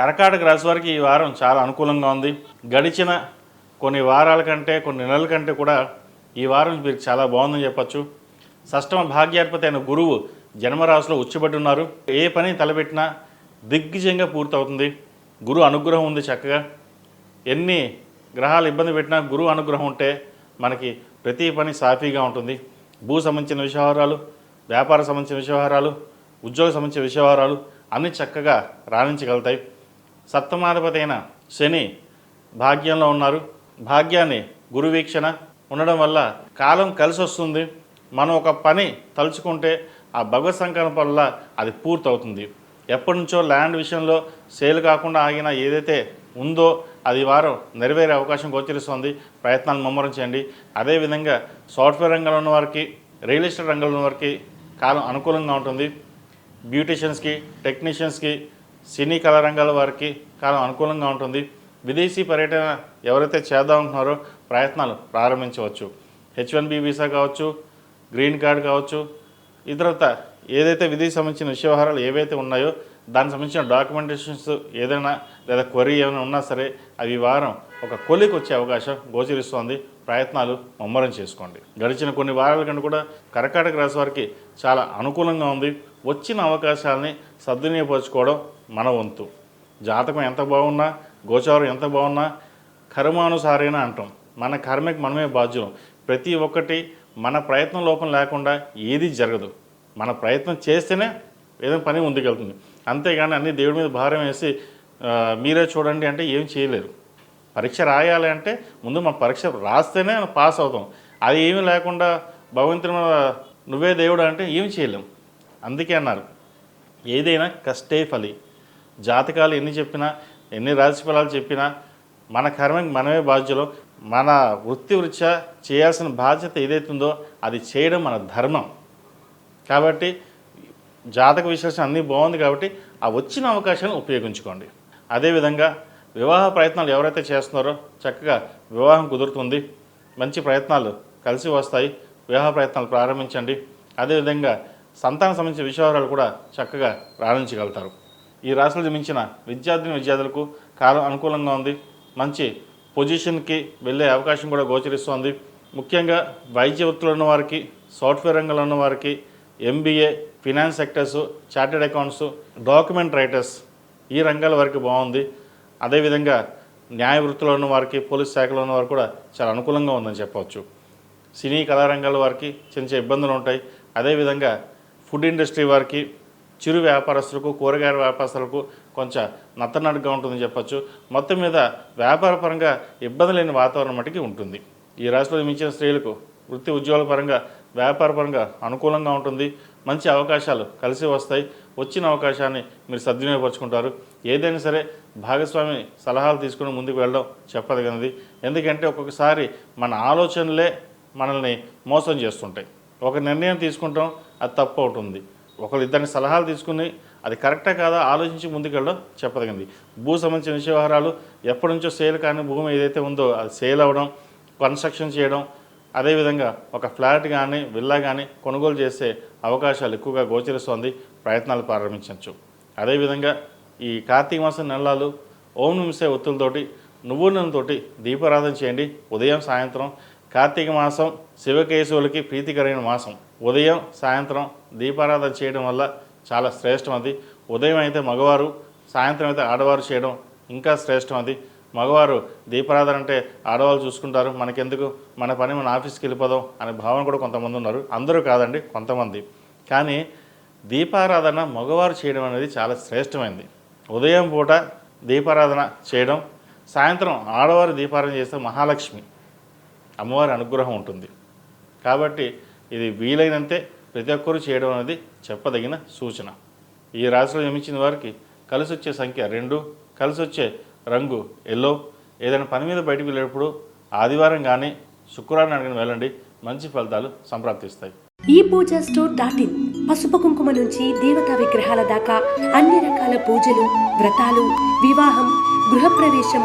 కర్కాటక రాశి వారికి ఈ వారం చాలా అనుకూలంగా ఉంది. గడిచిన కొన్ని వారాల కంటే కొన్ని నెలల కంటే కూడా ఈ వారం మీరు చాలా బాగుందని చెప్పచ్చు. షష్టమ భాగ్యాధిపతి అయిన గురువు జన్మరాశిలో ఉచ్చబడి ఉన్నారు. ఏ పని తలపెట్టినా దిగ్విజయంగా పూర్తవుతుంది. గురు అనుగ్రహం ఉంది చక్కగా. ఎన్ని గ్రహాలు ఇబ్బంది పెట్టినా గురువు అనుగ్రహం ఉంటే మనకి ప్రతి పని సాఫీగా ఉంటుంది. భూ సంబంధించిన విషయవహారాలు వ్యాపార సంబంధించిన విషయవహారాలు ఉద్యోగ సంబంధించిన విషయవహారాలు అన్నీ చక్కగా రాణించగలుగుతాయి. సప్తమాధిపతైన అయిన శని భాగ్యంలో ఉన్నారు. భాగ్యాన్ని గురువీక్షణ ఉండడం వల్ల కాలం కలిసి వస్తుంది మనం ఒక పని తలుచుకుంటే ఆ భగవత్ సంకల్పం వల్ల అది పూర్తవుతుంది. ఎప్పటి నుంచో ల్యాండ్ విషయంలో సేల్ కాకుండా ఆగిన ఏదైతే ఉందో అది వారం నెరవేరే అవకాశం గోచరిస్తుంది. ప్రయత్నాలు ముమ్మరం చేయండి. అదేవిధంగా సాఫ్ట్వేర్ రంగంలో ఉన్న వారికి రియల్ ఎస్టేట్ రంగంలో ఉన్న వారికి కాలం అనుకూలంగా ఉంటుంది. బ్యూటిషియన్స్కి టెక్నీషియన్స్కి సినీ కళా రంగాల వారికి కాలం అనుకూలంగా ఉంటుంది. విదేశీ పర్యటన ఎవరైతే చేద్దామంటున్నారో ప్రయత్నాలు ప్రారంభించవచ్చు. హెచ్ వన్ బి వీసా కావచ్చు గ్రీన్ కార్డ్ కావచ్చు ఇతరత ఏదైతే విధికి సంబంధించిన విషయవహారాలు ఏవైతే ఉన్నాయో దానికి సంబంధించిన డాక్యుమెంటేషన్స్ ఏదైనా లేదా క్వరీ ఏమైనా ఉన్నా సరే అవి వారం ఒక కొలికి వచ్చే అవకాశం గోచరిస్తోంది. ప్రయత్నాలు ముమ్మరం చేసుకోండి. గడిచిన కొన్ని వారాల కంటే కూడా కర్కాటక రాశి వారికి చాలా అనుకూలంగా ఉంది. వచ్చిన అవకాశాలని సద్వినియోగపరచుకోవడం మన వంతు. జాతకం ఎంత బాగున్నా గోచారం ఎంత బాగున్నా కర్మానుసారేన అంటాం. మన కర్మకి మనమే బాధ్యులం. ప్రతి ఒక్కటి మన ప్రయత్నం లోపం లేకుండా ఏది జరగదు. మన ప్రయత్నం చేస్తేనే ఏదైనా పని ముందుకెళ్తుంది. అంతేగాని అన్ని దేవుడి మీద భారం వేసి మీరే చూడండి అంటే ఏం చేయలేరు. పరీక్ష రాయాలి అంటే ముందు మన పరీక్ష రాస్తేనే పాస్ అవుతాం. అది ఏమీ లేకుండా భగవంతుని మీద నువ్వే దేవుడు అంటే ఏమి చేయలేం. అందుకే అన్నారు ఏదైనా కష్టే ఫలి. జాతకాలు ఎన్ని చెప్పినా ఎన్ని రాశి ఫలాలు చెప్పినా మన కర్మకి మనమే బాధ్యులు. మన వృత్తి వృత్యా చేయాల్సిన బాధ్యత ఏదైతుందో అది చేయడం మన ధర్మం. కాబట్టి జాతక విశ్లేషణ అన్నీ బాగుంది కాబట్టి ఆ వచ్చిన అవకాశాన్ని ఉపయోగించుకోండి. అదేవిధంగా వివాహ ప్రయత్నాలు ఎవరైతే చేస్తున్నారో చక్కగా వివాహం కుదురుతుంది. మంచి ప్రయత్నాలు కలిసి వస్తాయి. వివాహ ప్రయత్నాలు ప్రారంభించండి. అదేవిధంగా సంతానం సంబంధించిన విషయాలు కూడా చక్కగా ప్రారంభించగలుగుతారు. ఈ రాశులు మించిన విద్యార్థిని విద్యార్థులకు కాలం అనుకూలంగా ఉంది. మంచి పొజిషన్కి వెళ్ళే అవకాశం కూడా గోచరిస్తోంది. ముఖ్యంగా వైద్య వృత్తులు ఉన్న వారికి సాఫ్ట్వేర్ రంగంలో ఉన్న వారికి MBA finance sectors chartered accounts document writers ఈ రంగాల వరకు బాగుంది. అదేవిధంగా న్యాయ వృత్తిలో ఉన్న వారికి పోలీస్ శాఖలో ఉన్న వారు కూడా చాలా అనుకూలంగా ఉందని చెప్పవచ్చు. సినీ కళారంగాల వారికి చిన్న చిన్న ఇబ్బందులు ఉంటాయి. అదేవిధంగా ఫుడ్ ఇండస్ట్రీ వారికి చిరు వ్యాపారస్తులకు కూరగాయల వ్యాపారస్తులకు కొంచెం నత్తనడుగా ఉంటుందని చెప్పచ్చు. మొత్తం మీద వ్యాపార పరంగా ఇబ్బంది లేని వాతావరణం మటుకి ఉంటుంది. ఈ రాశిలో మించిన స్త్రీలకు వృత్తి ఉద్యోగాల పరంగా వ్యాపార పరంగా అనుకూలంగా ఉంటుంది. మంచి అవకాశాలు కలిసి వస్తాయి. వచ్చిన అవకాశాన్ని మీరు సద్వినియోగపరుచుకుంటారు. ఏదైనా సరే భాగస్వామి సలహాలు తీసుకుని ముందుకు వెళ్ళడం చెప్పదగినది. ఎందుకంటే ఒక్కొక్కసారి మన ఆలోచనలే మనల్ని మోసం చేస్తుంటాయి. ఒక నిర్ణయం తీసుకుంటాం అది తప్పు అవుతుంది. ఒకరు ఇద్దరిని సలహాలు తీసుకుని అది కరెక్టా కాదా ఆలోచించి ముందుకెళ్ళడం చెప్పదగింది. భూ సంబంధించిన విషయవహారాలు వ్యవహారాలు ఎప్పటి నుంచో సేల్ కానీ భూమి ఏదైతే ఉందో అది సేల్ అవ్వడం కన్స్ట్రక్షన్ చేయడం అదేవిధంగా ఒక ఫ్లాట్ కానీ విల్లా కానీ కొనుగోలు చేసే అవకాశాలు ఎక్కువగా గోచరిస్తోంది. ప్రయత్నాలు ప్రారంభించవచ్చు అదేవిధంగా ఈ కార్తీక మాసం నెలలు ఓం నిమిషే ఒత్తులతోటి నువ్వు నూనెతోటి దీపారాధన చేయండి. ఉదయం సాయంత్రం కార్తీక మాసం శివకేశవులకి ప్రీతికరమైన మాసం. ఉదయం సాయంత్రం దీపారాధన చేయడం వల్ల చాలా శ్రేష్టం అది. ఉదయం అయితే మగవారు సాయంత్రం అయితే ఆడవారు చేయడం ఇంకా శ్రేష్టం అది. మగవారు దీపారాధన అంటే ఆడవాళ్ళు చూసుకుంటారు మనకెందుకు? మన పని మన ఆఫీస్కి వెళ్ళిపోదాం అనే భావన కూడా కొంతమంది ఉన్నారు. అందరూ కాదండి కొంతమంది. కానీ దీపారాధన మగవారు చేయడం అనేది చాలా శ్రేష్టమైంది. ఉదయం పూట దీపారాధన చేయడం సాయంత్రం ఆడవారు దీపారాధన చేస్తే మహాలక్ష్మి. అమ్మవారి అనుగ్రహం ఉంటుంది. కాబట్టి ఇది వీలైనంతే ప్రతి ఒక్కరూ చేయడం అనేది చెప్పదగిన సూచన. ఈ రాశిలో జమించిన వారికి కలిసి వచ్చే సంఖ్య రెండు కలిసి వచ్చే రంగు ఎల్లో. ఏదైనా పని మీద బయటకు వెళ్ళేటప్పుడు ఆదివారం కానీ శుక్రవారం అడిగిన వెళ్ళండి. మంచి ఫలితాలు సంప్రాప్తిస్తాయి. ఈ పూజ స్టోర్ డాట్ ఇన్ పసుపు కుంకుమ నుంచి దేవతా విగ్రహాల దాకా అన్ని రకాల పూజలు వ్రతాలు వివాహం గృహప్రవేశం